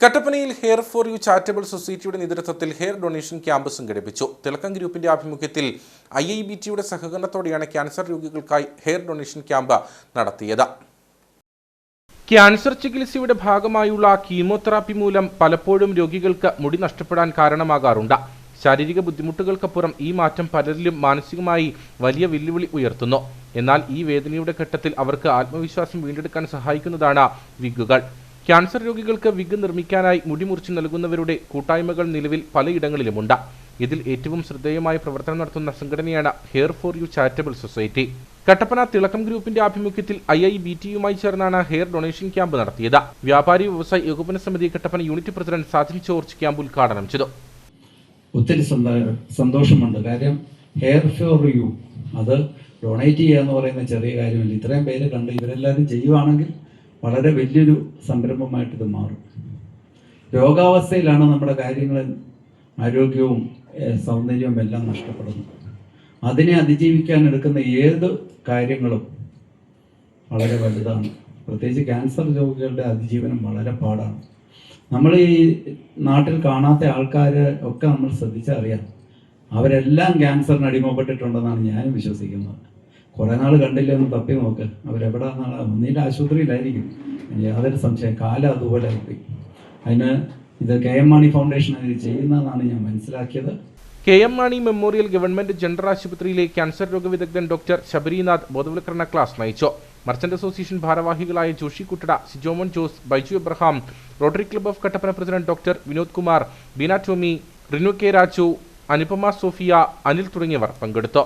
കട്ടപ്പനയിൽ hair for you charitable സൊസൈറ്റിയുടെ നേതൃത്വത്തിൽ ഹെയർ ഡൊണേഷൻ ക്യാമ്പ് സംഘടിപ്പിച്ചു. തിളക്കം ഗ്രൂപ്പിന്റെ ആഭിമുഖ്യത്തിൽ ഐ ഐ ബി ടിയുടെ സഹകരണത്തോടെയാണ് ക്യാൻസർ രോഗികൾക്കായി ഹെയർ ഡൊണേഷൻ ക്യാമ്പ് നടത്തിയത്. ക്യാൻസർ ചികിത്സയുടെ ഭാഗമായുള്ള കീമോതെറാപ്പി മൂലം പലപ്പോഴും രോഗികൾക്ക് മുടി നഷ്ടപ്പെടാൻ കാരണമാകാറുണ്ട്. ശാരീരിക ബുദ്ധിമുട്ടുകൾക്കപ്പുറം ഈ മാറ്റം പലരിലും മാനസികമായി വലിയ വെല്ലുവിളി ഉയർത്തുന്നു. എന്നാൽ ഈ വേദനയുടെ ഘട്ടത്തിൽ അവർക്ക് ആത്മവിശ്വാസം വീണ്ടെടുക്കാൻ സഹായിക്കുന്നതാണ് വിഗുകൾ. ക്യാൻസർ രോഗികൾക്ക് വിഗ് നിർമ്മിക്കാനായി മുടി മുറിച്ച് നൽകുന്നവരുടെ കൂട്ടായ്മകൾ നിലവിൽ പലയിടങ്ങളിലുമുണ്ട്. ഇതിൽ ഏറ്റവും ശ്രദ്ധേയമായ പ്രവർത്തനം നടത്തുന്ന സംഘടനയാണ് hair for you charitable society. Kattappana തിളക്കം ഗ്രൂപ്പിന്റെ ആഭിമുഖ്യത്തിൽ ഐ ഐ ബി ടിയുമായി ചേർന്നാണ് ഹെയർ ഡൊണേഷൻ ക്യാമ്പ് നടത്തിയത്. വ്യാപാരി വ്യവസായ ഏകോപന സമിതി Kattappana unit president Sajin George camp ഉദ്ഘാടനം ചെയ്തു. ഒത്തിരി സന്ത- സന്തോഷമുണ്ട്. കാര്യം ഹെയർ ഫോർ യു അത് ഡൊണേറ്റ് ചെയ്യുക എന്ന് പറയുന്ന ചെറിയ കാര്യമല്ല. ഇത്രയും പേര് കണ്ട് ഇവരെല്ലാവരും ചെയ്യുവാണെങ്കിൽ വളരെ വലിയൊരു സംരംഭമായിട്ട് ഇത് മാറും. രോഗാവസ്ഥയിലാണ് നമ്മുടെ കാര്യങ്ങൾ ആരോഗ്യവും സൗന്ദര്യവും എല്ലാം നഷ്ടപ്പെടുന്നത്. അതിനെ അതിജീവിക്കാൻ എടുക്കുന്ന ഏത് കാര്യങ്ങളും വളരെ വലുതാണ്. പ്രത്യേകിച്ച് ക്യാൻസർ രോഗികളുടെ അതിജീവനം വളരെ പാടാണ്. നമ്മൾ ഈ നാട്ടിൽ കാണാത്ത ആൾക്കാരെ ഒക്കെ നമ്മൾ ശ്രദ്ധിച്ചറിയാം. അവരെല്ലാം ക്യാൻസറിന് അടിമപ്പെട്ടിട്ടുണ്ടെന്നാണ് ഞാനും വിശ്വസിക്കുന്നത്. കുറേ നാൾ കണ്ടില്ല ഒന്ന് തപ്പി നോക്ക്. അവരെവിടെന്നാണ് ഒന്നിന്റെ ആശുപത്രിയിലായിരിക്കും. യാതൊരു സംശയം. കാലം അതുപോലെ പോയി അതിന് ഇത് കെ എം മാണി ഫൗണ്ടേഷൻ അതിന് ചെയ്യുന്നതെന്നാണ് ഞാൻ മനസ്സിലാക്കിയത്. K M Mani memorial government general ആശുപത്രിയിലെ ക്യാൻസർ രോഗവിദഗ്ധൻ ഡോക്ടർ ശബരിനാഥ് ബോധവൽക്കരണ ക്ലാസ് നയിച്ചു. മർച്ചന്റ് അസോസിയേഷൻ ഭാരവാഹികളായ Joshy Kuttada Sijomon Jose Baiju Abraham rotary club of Kattappana president doctor Vinod Kumar Beena Tomy Rinu K Raju Anupama Sophia Anil തുടങ്ങിയവർ പങ്കെടുത്തു.